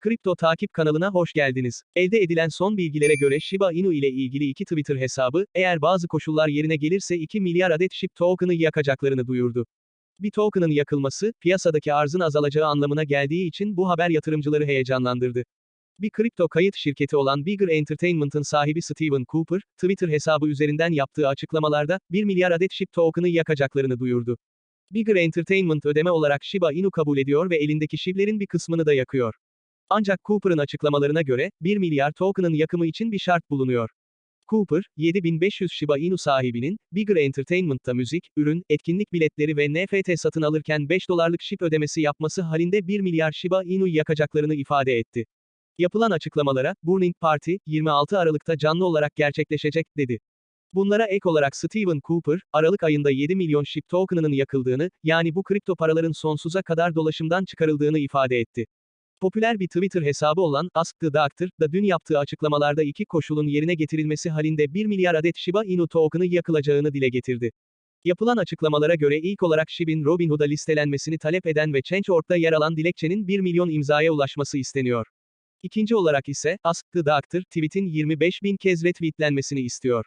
Kripto takip kanalına hoş geldiniz. Elde edilen son bilgilere göre Shiba Inu ile ilgili iki Twitter hesabı, eğer bazı koşullar yerine gelirse 2 milyar adet SHIB token'ı yakacaklarını duyurdu. Bir token'ın yakılması, piyasadaki arzın azalacağı anlamına geldiği için bu haber yatırımcıları heyecanlandırdı. Bir kripto kayıt şirketi olan Bigger Entertainment'ın sahibi Steven Cooper, Twitter hesabı üzerinden yaptığı açıklamalarda, 1 milyar adet SHIB token'ı yakacaklarını duyurdu. Bigger Entertainment ödeme olarak Shiba Inu kabul ediyor ve elindeki SHIB'lerin bir kısmını da yakıyor. Ancak Cooper'ın açıklamalarına göre, 1 milyar token'ın yakımı için bir şart bulunuyor. Cooper, 7500 Shiba Inu sahibinin, Bigger Entertainment'ta müzik, ürün, etkinlik biletleri ve NFT satın alırken 5 dolarlık SHIB ödemesi yapması halinde 1 milyar Shiba Inu yakacaklarını ifade etti. Yapılan açıklamalara, Burning Party, 26 Aralık'ta canlı olarak gerçekleşecek, dedi. Bunlara ek olarak Steven Cooper, Aralık ayında 7 milyon SHIB token'ının yakıldığını, yani bu kripto paraların sonsuza kadar dolaşımdan çıkarıldığını ifade etti. Popüler bir Twitter hesabı olan Ask the Doctor, da dün yaptığı açıklamalarda iki koşulun yerine getirilmesi halinde 1 milyar adet Shiba Inu token'ı yakılacağını dile getirdi. Yapılan açıklamalara göre ilk olarak SHIB'in Robinhood'a listelenmesini talep eden ve Change.org'da yer alan dilekçenin 1 milyon imzaya ulaşması isteniyor. İkinci olarak ise, Ask the Doctor, tweet'in 25 bin kez retweetlenmesini istiyor.